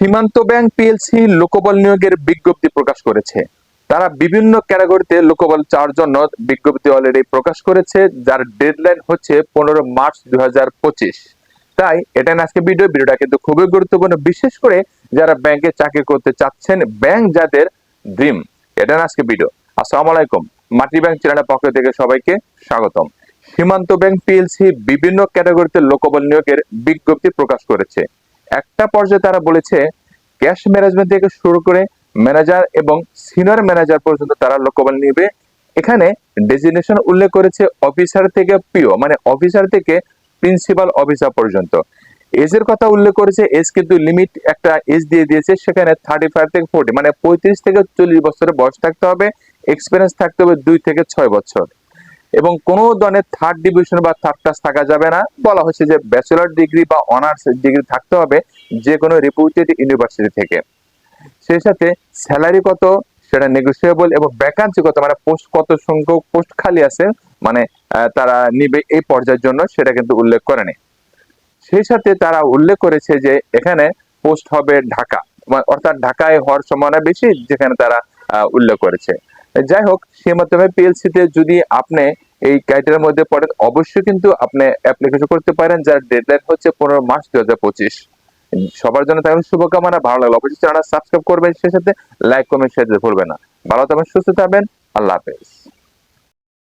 সীমান্ত bank PLC লোকবল নিয়োগের বিজ্ঞপ্তি প্রকাশ করেছে। তারা বিভিন্ন ক্যাটাগরিতে লোকবল চাওয়ার জন্য বিজ্ঞপ্তি অলরেডি প্রকাশ করেছে, যার ডেডলাইন হচ্ছে পনেরো মার্চ দু হাজার পঁচিশ। তাই এটা আজকে ভিডিও ভিডিওটা কিন্তু খুবই গুরুত্বপূর্ণ, বিশেষ করে যারা ব্যাংকে চাকরি করতে চাচ্ছেন ব্যাংক যাদের ড্রিম এটা আজকে ভিডিও আসসালামু আলাইকুম, মাটি ব্যাংক চ্যানেলের পক্ষ থেকে সবাইকে স্বাগতম। সীমান্ত ব্যাংক পিএলসি বিভিন্ন ক্যাটাগরিতে লোকবল নিয়োগের বিজ্ঞপ্তি প্রকাশ করেছে। একটা পর্যায়ে তারা বলেছে ক্যাশ ম্যানেজমেন্ট থেকে শুরু করে ম্যানেজার এবং সিনিয়র ম্যানেজার পর্যন্ত তারা লোকবল নিবে। এখানে ডেজিগনেশন উল্লেখ করেছে অফিসার থেকে পিও মানে অফিসার থেকে প্রিন্সিপাল অফিসার পর্যন্ত। এজের কথা উল্লেখ করেছে এজ কিন্তু লিমিট একটা এজ দিয়ে দিয়েছে, সেখানে থার্টি ফাইভ থেকে ফোর্টি মানে পঁয়ত্রিশ থেকে চল্লিশ বছরের বয়স থাকতে হবে এক্সপিরিয়েন্স থাকতে হবে দুই থেকে ছয় বছর। এবং কোনো ধরনের থার্ড ডিভিশন বা থার্ড ক্লাস থাকা যাবে না। বলা হচ্ছে যে ব্যাচেলর ডিগ্রি বা অনার্স ডিগ্রি থাকতে হবে যে কোনো রিপুটেড ইউনিভার্সিটি থেকে। সেই সাথে স্যালারি কত, সেটা নেগোসিয়েবল এবং ভ্যাকান্সি কত মানে পোস্ট কত সংখ্যক পোস্ট খালি আছে মানে তারা নিবে এই পর্যায়ের জন্য সেটা কিন্তু উল্লেখ করেনি। সেই সাথে তারা উল্লেখ করেছে যে এখানে পোস্ট হবে ঢাকা মানে অর্থাৎ ঢাকায় হওয়ার সম্ভাবনা বেশি, যেখানে তারা উল্লেখ করেছে। যাই হোক সেই মাধ্যমে পিএলসি তে যদি আপনি এই ক্রাইটেরিয়ার মধ্যে পড়েন, অবশ্যই কিন্তু আপনি অ্যাপ্লিকেশন করতে পারেন, যার ডেডলাইন হচ্ছে পনেরো মার্চ দুই হাজার পঁচিশ। সবার জন্য তাহলে শুভকামনা, ভালো লাগল। অবশ্যই চ্যানেল সাবস্ক্রাইব করবেন, সেই সাথে লাইক কমেন্ট শেয়ার করবেন না। ভালো থাকবেন, সুস্থ থাকবেন, আল্লাহ হাফেজ।